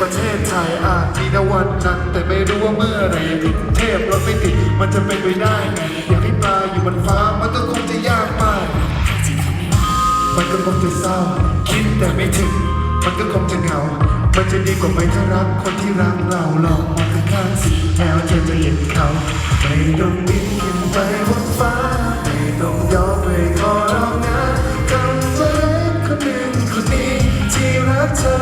ประเทศไทยอาจมีนวันนั้นแต่ไม่รู้ว่าเมื่อไหรกรุงเทพรถไม่ติดมันจะเป็นไปได้ไงอยากให้ปลาอยู่บนฟ้ามันก็คงจะยากมากมันก็คงจะเศร้า คิดแต่ไม่ถึง มันก็คงจะเหงา มันจะดีกว่าไหมถ้ารักคนที่รักเราลองมองข้างๆสิแล้วเธอจะเห็นเขาไม่ต้องบินขึ้นไปบนฟ้าไม่ต้องยอมไปขอร้องนะคำว่าคนหนึ่งคนนี้ที่รักเธอ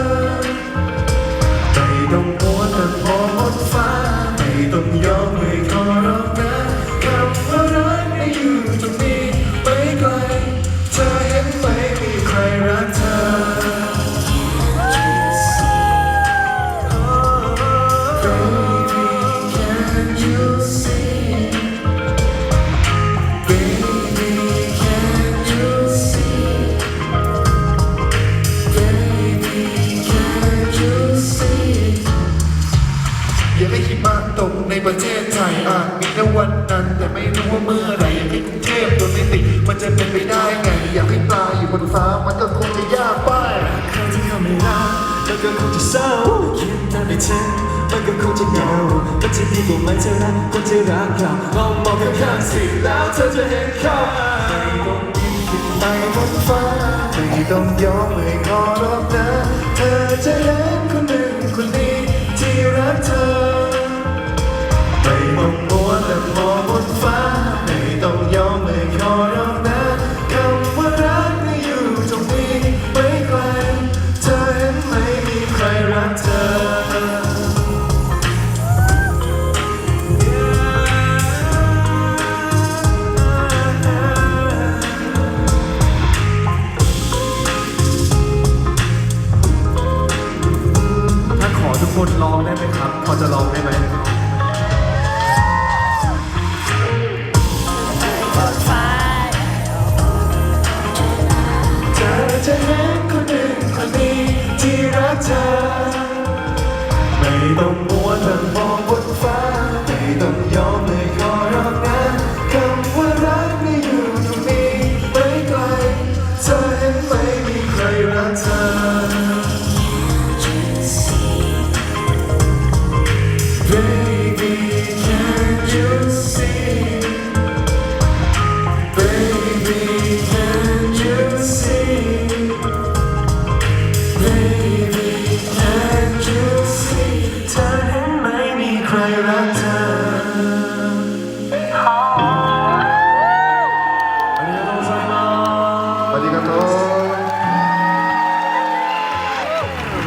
ต้องโอนแต่มองบนฟ้าไม่ต้องยอมไม่ขอร้อง ในประเทศไทยอาจมีในวันนั้น แต่ไม่รู้ว่าเมื่อไหรที่กรุงเทพโดนไม่ติดมันจะเป็นไปได้ไง อยากให้ปลาอยู่บนฟ้ามันก็คงจะยากไปใครที่เขาไม่รักแล้วก็คงจะเศร้าคิดแต่ไม่ถึงมันก็คงจะเหงามันจะดีกว่าไมเธอรักคนที่รักเราลองมองข้างๆสิแล้วเธอจะเห็นเขาไม่ต้องยิ้มขึ้นไปบนฟ้าไม่ต้องยอมไม่ขอร้อง ได้ไหมครับ พอจะร้องได้ไหมเธอจะเห็นคนหนึ่งคนนี้ที่รักเธอ ไม่ต้อง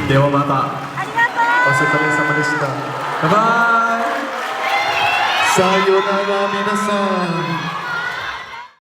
ではまた。ありがとう。お疲れ様でした。バイバイ。さよなら皆さん